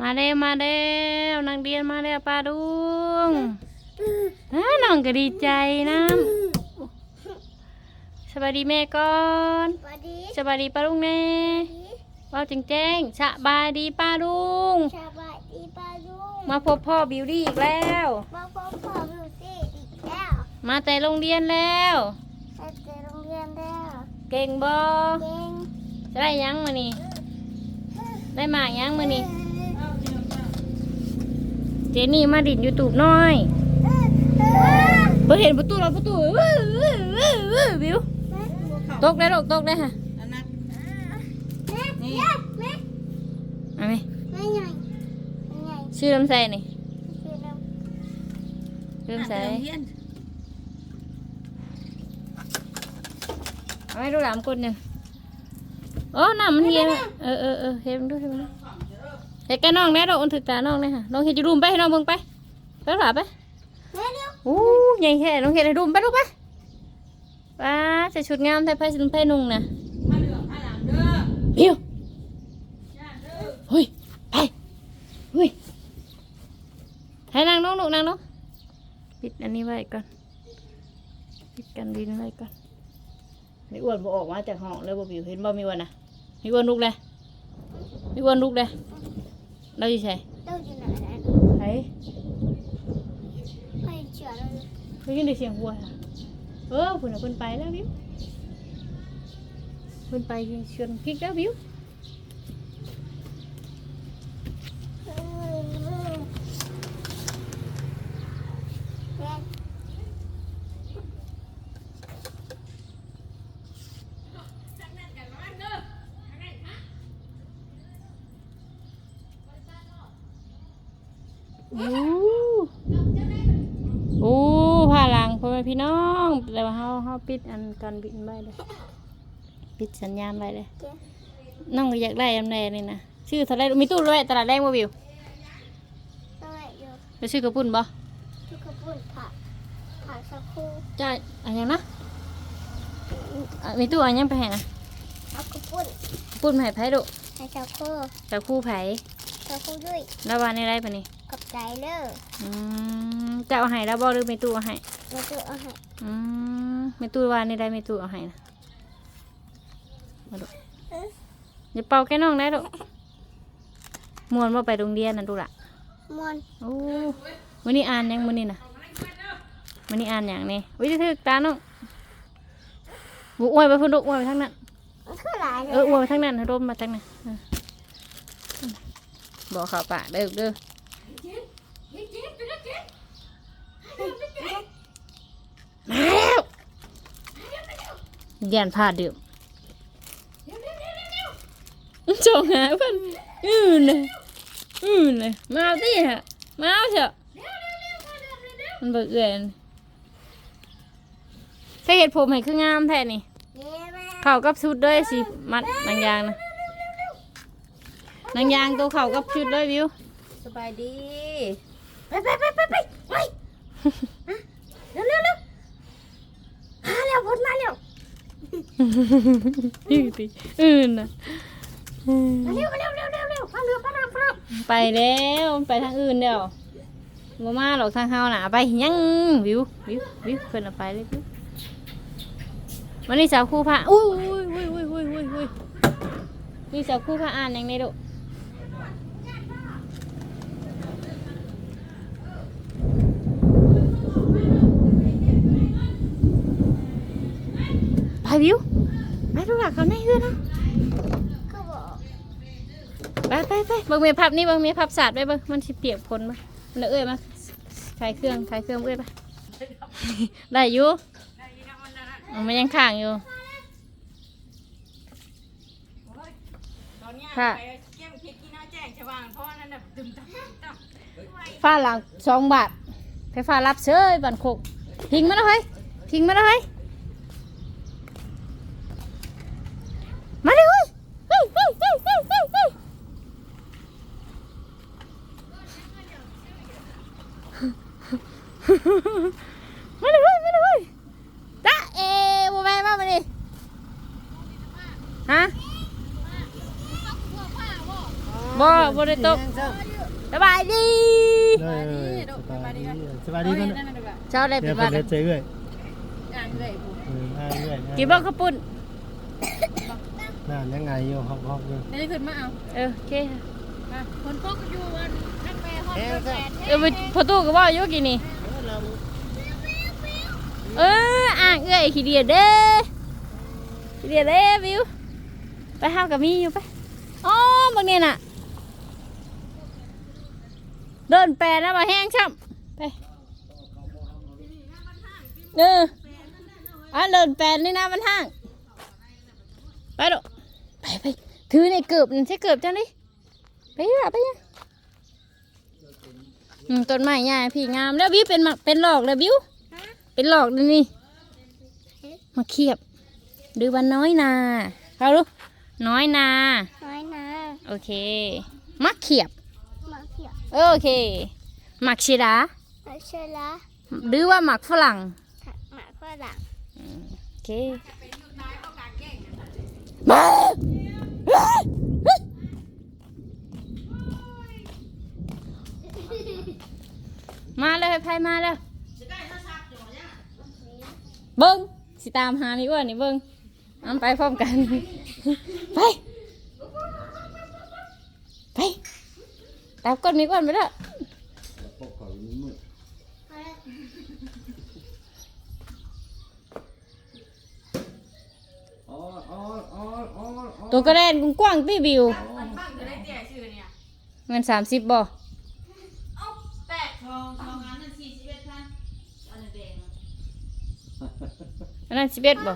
มาเด้วมาเด้วนักเรียนมาแล้วป้าดุงฮะน้องก็ดีใจนะสบายดีแม่ก่อนสวัสดีสบายดีป้าลุงแน่เว่าจริงแจ้งๆสบายดีป้าลุงสวัสดีป้าลุงมาพบพ่อบิวตี้อีกแล้วมาพบพ่อบิวตี้อีกแล้วมาแต่โรงเรียนแล้วไปเจอโรงเรียนแล้ว เก่งบอเก่งจะได้หยังมานี่ได้หมากหยังมานี่ เจนี่มาดิดยูทูบน้อยเพิ่งเห็นประตูเราประตูวื้อวื้อวื้อวื้อบิวตกได้ลูกตกได้ค่ะอันนั้นแม่แม่แม่เอาไหมแม่ใหญ่แม่ใหญ่ชื่อลำไส้นี่คือเราชื่อลำไส้เฮียนเอาให้ดูหลามกดเนี่ยโอ้น้ำมันเฮียน่ะเออเออเออเฮ็ดมันดูเฮ็ดมันดู เฮ็ดแกน้องแน่ดอกอันถึกตาน้องเนี่ยค่ะน้องเฮ็ดจะรุมไปให้น้องเบิ่งไปไปหลาไปแม่เร็วโอ้ใหญ่แค่น้องเฮ็ดให้รุมไปลูกไปป้าใส่ชุดงามไทยไพ่สินไพ่นุ่งนะผ้าเหลืองผ้าหลังเด้อเพียวย่านเด้อเฮ้ยไปเฮ้ยให้นางน้องลูกนางน้องปิดอันนี้ไว้ก่อนปิดกันดินไว้ก่อนไม่อ้วนบ่ออกมาจากห้องเลยบ่ผิวเห็นบ่มีอ้วนนะมีอ้วนลูกเลยมีอ้วนลูกเลย เราอยู่ใช่เราอยู่ไหนนะไอ้ไม่เชื่อเราอยู่ในเสียงวัวค่ะเออคุนเอาคนไปแล้ววิวคนไปชวนพริกแล้ววิว แม่ โอ้โอ้ผ่าหลังพ่อแม่พี่น้อง แต่ว่าเฮาเฮาปิดอันการบินไว้เลยปิดสัญญาณไว้เลยเจ๊น้องก็อยากได้อันใดนี่นะชื่อเท่าไรมีตู้ด้วยตลาดแรงบ่วิวต้องไหนอยู่ไปซื้อกระปุ่นบ่ทุกกระปุ่นผักผักสักครู่จ่ายอันยังนะอะมีตู้อันยังไปให้นะเอากระปุ่นปุ่นมาให้ไผดุให้สักครู่แต่คู่ไผสักครู่ด้วยแล้ววันนี้ได้ปะนี่ กับใจเด้ออืมจะเอาให้แล้วบ่หรือมีตู้เอาให้มาดูเอาให้อืมมีตู้วานนี่ได้มีตู้เอาให้นะมาดูอย่าเป่าแค่น้องได้ดุมวนว่าไปโรงเรียนนั่นดูล่ะมวนโอ้วันนี้อ่านยังวันนี้นะวันนี้อ่านอย่างนี้วิธีถึกตาน้องบุอวยไปพุ่นดุอวยไปทางนั้น มันคือหลายเลเออยอวยไปทางนั้นให้ร่มมาทางนั้นเออบอกข่าวปากเด้อเด้อ มาแล้วยันพาดื่มจงหาเพิ่นอือเลยอือเลยมาเอาสิฮะมาเอาเถอะมันเบิกเอื่อนใส่เห็ดผมให้คืองามแท้นี่เย้แม่เข่ากับชุดด้วยสิมัดนางยางนะนางยางตัวเข่ากับชุดด้วยวิวสบายดี ไปไปไปไปไปไปเร็วเร็วเร็ว มาเร็วพ้นมาเร็วอือติอื่นนะมาเร็วมาเร็วเร็วเร็วเร็วมาเร็วมาเร็วมาเร็วไปแล้วไปทางอื่นเดียวมามาหรอกทางเฮาน่ะไปยังวิววิววิวเพิ่นเอาไปเลยวิววันนี้สาวครู่พระอุ้ยอุ้ยอุ้ยอุ้ยอุ้ยอุ้ยอุ้ยมีสาวครู่พระอ่านยังไงดุ ไปวิวไปดูหลักเขาในเฮือนนะก็บอกไปไปไปเบิ่งเมียพับนี่เบิ่งเมียพับสาดไปเบิ่งมันสิเปียกพ้นมามันเอาเอ้ยมาขายเครื่องขายเครื่องเอ้ยไปได้อยู่มันยังข้างอยู่ค่ะฝ้าแจ้งชาวบ้านเพราะว่านั่นน่ะตึมตับตับฟ้าหลังสองบาทไฟฟ้ารับเชยบันโคกทิ้งมันเอาไว้ทิ้งมันเอาไว้มาเลยเว้ยเฮ้ยเฮ้ยเฮ้ยเฮ้ยเฮ้ยเฮ้ย มาเลยมาเลยเว้ยตาเอบัวแม่มามาดิฮะบ่บ่ได้ตกสบายดีสบายดีสบายดีเฮ้ยเพิ่นนั่นน่ะดีกว่าเช้าได้เดี๋เป็นวันเฮ็ดใจเอ้ยอ่านเลยผู้เอออ่าเอ้ยกี่บ่ข้าวปุ้น น่ายังไงอยู่ฮอกๆอยู่เดี๋ยวจะขึ้นมาเอาเออโอเคค่ะมาคนตกอยู่วันทักแม่ห้องเดินแปดเออไปพอตู้ก็ว่าอยู่กี่นี่เอออ่างเอ้ยขี้เดียดเด้ขี้เดียดเด้วิวไปห้าวกับมีอยู่ไปอ๋อบางเนี่ยน่ะเดินแปรนะมาแห้งช่ำไปเอออะเดินแปรนี่นะมันห้างไปดู ไปไปถือในเกือบนั่นใช่เกือบจังดิไปอะไปอะอืมต้นไม้ใหญ่พี่งามแล้วบิวเป็นหมักเป็นหลอกแล้วบิวเป็นหลอกเลยนี่มาเขียบดูวันน้อยนาเขาดูน้อยนาน้อยนะโอเคมักเขียบมาเขียวโอเคหมักชีดามาเชลละหรือว่าหมักฝรั่งถักหมาฝรั่งโอเค มามาเลยไพมาแล้วเบิ้งสิตามหามีอ้วนนี่เบิ้งเอาไปพร้อมกัน ไป ไปตามก้นมีอ้วนไปแล้ว ตัวกระแดนกว้างตีบิวมันบ้างจะได้เตี้ยชื่อเนี่ยเงินสามสิบบ่เอ้าแตกทองทองอันนั้นสี่สิบเอ็ดพันอันนั้นแดงอันนั้นสิบเอ็ดบ่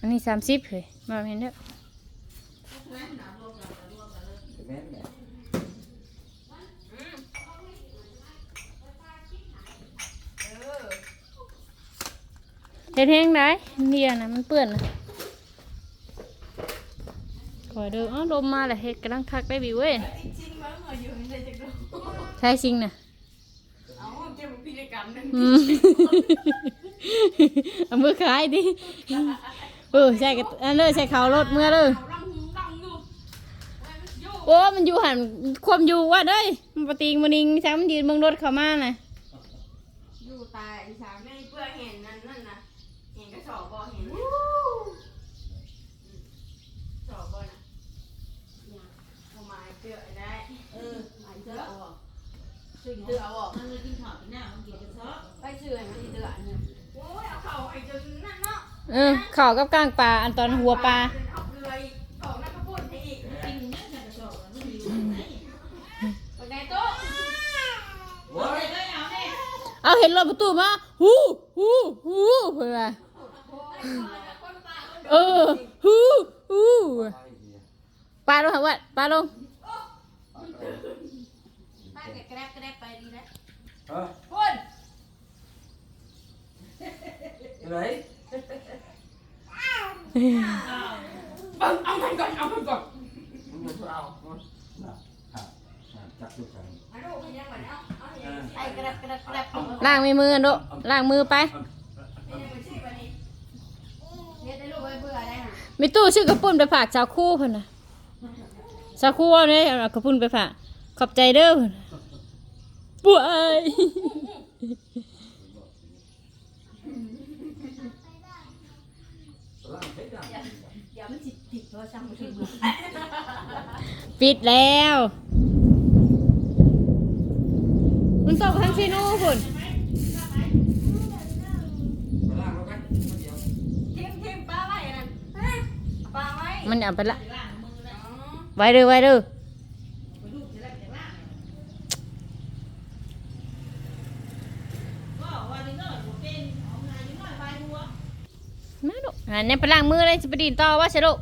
อันนี้สามสิบเลยมาเห็นเด้อเฮ็ดแห้งได้เนียนะมันเปื้อนนะ ขอเดูอ้าวลมมาแหละเฮ็ดกำลังคักได้บิวเว้ยจริงๆมันเหมือนอยู่ในจักรโลใช่จริงนะเอ้าเก็บพิธีกรรมหนึงอืมเอามือขายดิเออใช่กันอันเลยใช่เขารถเมื่อเลยเอาลังหูลังอยู่ไว้มันอยู่โอ้มันอยู่หันความอยู่ว่าเด้ยมันปติงมันนิงช้ำยืนเบิ่งรถเขามาน่ะอยู่ตายอีสามไม่เพื่อเห็นนั่นนั่นนะเห็นกระสอบบ่เห็นสอบบ่น่ะเนี่ยเอาไม้เสื้อได้เออไม้เสื้อเอาออก ซื้อเสื้อเอาออกมันเลยกินข้าวกินน้ำมันกินกระซอกไปเสื้อให้มันเสื้ออันเนี่ย โอ้ยเอาเข่าไอ้จนนั่นเนาะเออเข่ากับกลางปลาอันตอนหัวปลาเอาเกลืออีกออกน้ำกระปุ้นให้อีกกินเนี่ยใส่กระสอบมันหิวไหนไปไงโต๊ะโอ้ยเลยเอาเนี่ยเอาเห็นรถประตูมาฮู้ฮู้ฮู้เพื่อเออฮู้ฮู้ปลาลงหัวปลาลง ถ้าแกแกรบแกรบไปดีนะฮะปุ้นอยู่ไหนบังเอามันก่อนเอามันก่อนมึงจะเอาน่ะอะอะจับลูกกันเอาลูกให้ยังก่อนเอาเอาให้ยังไอ้แกรบแกรบแกรบเอาล้างมือกันดูล้างมือไปให้ยังมาชี้ไปนี่เฮ็ดให้ลูกไว้เบื่อได้ห่ะมีตู้ชื่อกระปุ่นไปฝากชาวคู่เพิ่นน่ะชาวคู่เอาเนี่ยเอากระปุ่นไปฝากขอบใจเด้อเพิ่นน่ะ ป่วยอย่ามันจิตติดโทรศัพท์มือถือปิดแล้วมันตกทางซีโน่พุ่นล่างลงไปเดี๋ยวทิมทิมปลาไว้อันนั้าไว้มันเอาไปละไว้ด้อไว้ด้อ ก็วันนี้น้อยผมเป็นเอางานนิดหน่อยไปหัว มาดู อันนี้ไปล้างมือเลยจะไปดินต่อว่าใช่ลูก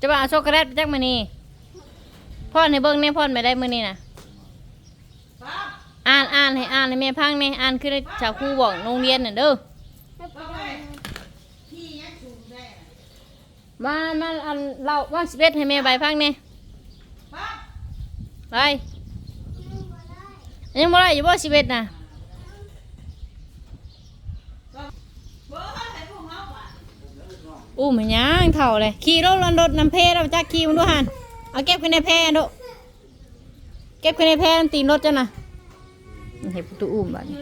จะมาเอาช็อกโกแลตไปจักมานี่พ่อนให้เบิ่งแน่พ่อนไปได้มือนี้น่ะอ่านอ่านให้อ่านให้แม่พังแน่อ่านคือชาวครูบอกโรงเรียนน่ะเด้อที่ยังสูงได้มามาอันเราว่าสิเอ็ดให้แม่ใบพังแน่ปั๊บไปยังบ่ได้อยู่บ่สิเอ็ดนะ เบ อู้มันยังเท่าเลยขี่รถลันรถน้ำเพเราจักขี่มันด้วยหันเอาเก็บขึ้นในแพอันโดเก็บขึ้นในแพนตีนรถจ้ะนะเห็นประตูอุ้มแบบนี้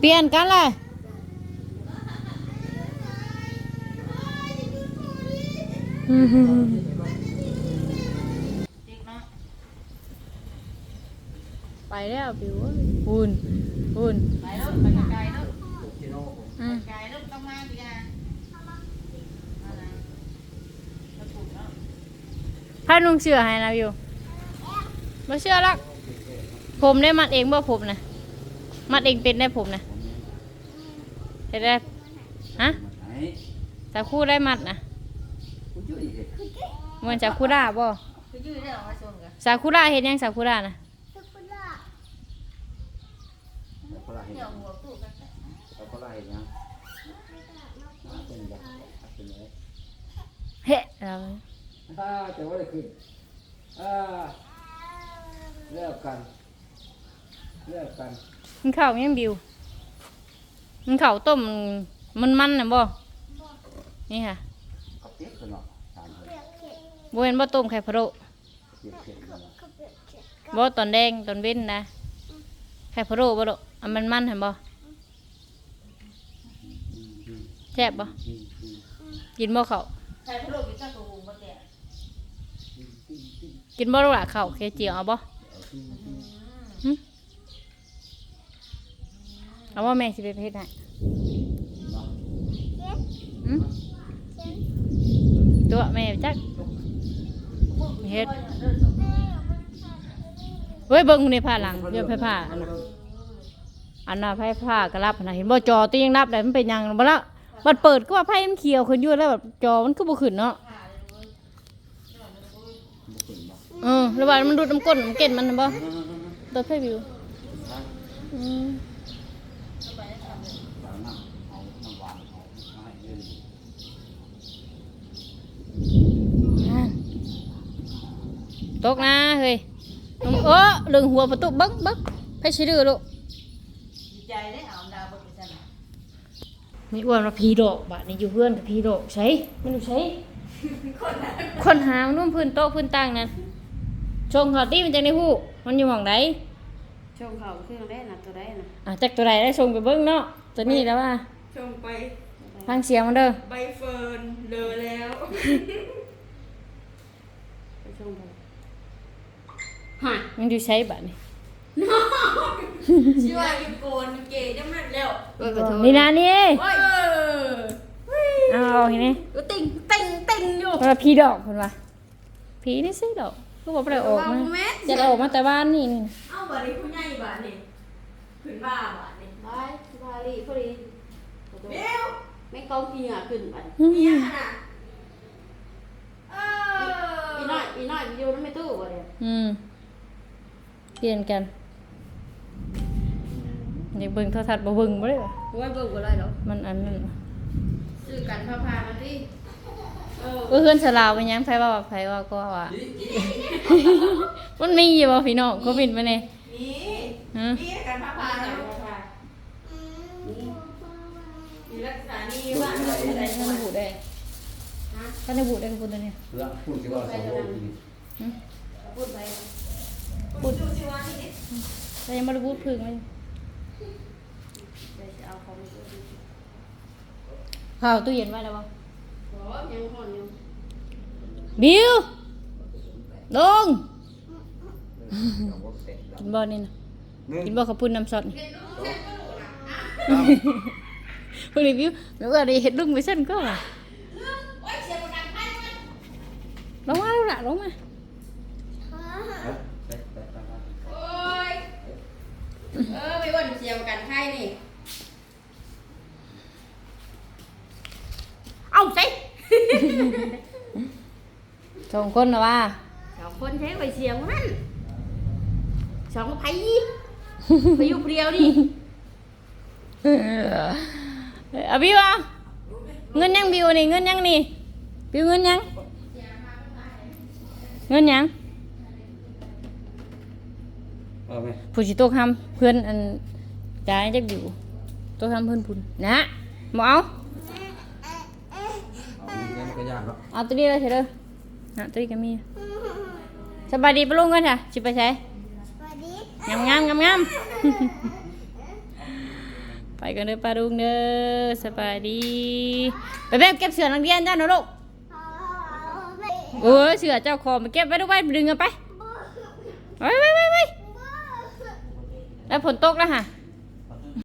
เปลี่ยนกันเลยไปแล้วปิวเอ้ยอุ่นอุ่นไปแล้วไปไกลแล้ว กิโล อืม ไกลแล้วต้องมาดีกันอะไรมาถูกแล้ว ถ้านุ่งเสื้อให้นะวิวไม่เชื่อหรอกผมได้มัดเองบ่ผมนะมัดเองเป็นได้ผมนะเห็นได้ฮะไหนสาคูได้มัดนะกูช่วยอีกเหมือนสาคูราบ่คือยืดได้ออกมาชมกันสาคูราเห็นยังสาคูรานะแล้วก็ไล่เดี๋ยวหัวตู้กันแล้วก็ไล่ยังเป็นแบบเป็นไงเฮ้เรา อ่าแต่ว่าได้ขึ้นอ่าเลิกกันเลิกกันมันข้าวยังบิว มันข้าวต้มมันมันน่ะบ่นี่ค่ะเขาเปียกกันเนาะสามคนบ่เห็นบ่ต้มไข่พะโล้เปียกเปียกกันเนาะบ่ตอนแดงตอนเว้นนะไข่พะโล้บ่ดอกอันมันมันเห็นบ่แซ่บบ่กินบ่ข้าว ใครพะโล้กินข้าวตัวหุงบ่แกินบ่ลูกหล่ะข้าวแค่เจียวเอาบ่หึเอาว่าแม่สิไปเฮ็ดให้หึตัวแม่จักเฮ็ดเฮ้ยเบิ่งในผ้าหลังเดี๋ยวไผผ้าอันน่ะอันน่ะไผผ้ากระลับนะเห็นบ่จอตียังนับได้มันเป็นหยังบ่ละบัดเปิดก็ว่าไผมันเขียวขึ้นอยู่แล้วแบบจอมันก็บ่ขึ้นเนาะ บุกขึ้นบ่ เออระว่างมันดูดน้ำก้นน้ำเก็ดมันนะบ่ตัวไผวิวอืมเอาน้าน้นเอามาให้เรื่อยอ่าตกนะเฮ้ยเออเรื่องหัวประตูบิ้งบิ้งไผสิดื้อลูกดีใจได้เอาดาวบนไมีอ้วนว่าพีดอกบาดนี้อยู่เพื่อนกับพีดอกใช้มันอยู่ใช้คนหานุ่มพื้นโต๊ะพื้นตั้งนั่น ชงเขาตีมันจังในหูมันอยู่หม่องใดชงเขาเครื่องได้นะตัวได้นะอะจักตัวใดได้ชงไปเบิ้งเนาะตัวนี้แล้วว่าชงไปฟังเสียงมันเด้อใบเฟิร์นเลอแล้วไปชงไปฮะมันอยู่ใช้บาดนี้ชื่อว่ากินโกนเก๋จังนั้นแล้วเออขอโทษนี่นะนี่เฮ้ยเอาเอาเห็นไหมเออติ่งติ่งติ่งอยู่ว่าพีดอกเพิ่นว่าพีนี่สิดอก ก็บอกบ่ได้ออกมาว่าแม่จะได้ออกมาแต่บ้านนี่นี่เอ้าบาดนี้ผู้ใหญ่บาดนี้ขึ้นบ้าบาดนี้บายบายลีพอดีเดี๋ยวไม่กองเหี่ยขึ้นไปเมียน่ะเอออีน้อยอีน้อยอยู่นั่นไม่ตู้บ่เดี๋ยวอืมเปลี่ยนกันอยากเบิ่งโทรทัศน์บ่เบิ่งบ่ได้วะโอ้ยเบิ่งบ่ไรหรอกมันอันนั้นซื้อกันพาพามาดิ เออเออเพื่อนสลาวไปยังไผว่าไผว่าก็ว่า มันมีอยู่บ่พี่น้องก็บินไปนี่นี่ฮะนี่กันพาพากันพาพามีรักษานี่ว่าอะไรท่านบูดได้ท่านได้บูดได้กับพูดตัวเนี้ยๆแล้วพูดสิว่าสองโลนี่พูดไปพูดดูสิว่านี่แต่ยังบ่ได้บูดพึ่งเลยเดี๋ยวจะเอาของไปดูข้าวตู้เย็นไว้แล้วบ่ บิวลงเอาบ่เสร็จแล้วกินบ่นี่นะหนึ่งกินบ่ข้าวปุ้นน้ำซอสนี่พวกนี้บิวแม่ว่าได้เฮ็ดลุงไปซั่นก็ว่ะลงมาลูกล่ะลงมาเอาเสร็จแล้วกันโอ้ยเออไม่ว่าเสียประกันไข้นี่ เอาสิ สองคนน่ะว่าสองคนใช้ไปเสียงนั่นสองไผ่ไปอยู่เดียวดิเอาบิวเอาเงินยังบิวนี่เงินยังนี่บิวเงินยังเงินยังเอาไหมผู้สิโตกทำเพื่อนอันจ่ายจักบิวตัวทำเพิ่นพุ่นนะหมเอาเอา อีกแล้วมันก็ยากแล้วเอาตัวนี้เลยเถอะเด้อนะตัวนี้ก็มีสบายดีปะลุงกันค่ะสิไปใช้สวัสดีงามงามงามงามไปกันเด้อปลาลุงเด้อสบายดีไปเบบเก็บเสือนักเรียนเจ้าหนูลูกเออเสือเจ้าของไปเก็บไว้ดูไว้ดึงกันไปไว้ไว้ไว้ไว้แล้วฝนตกแล้วค่ะเ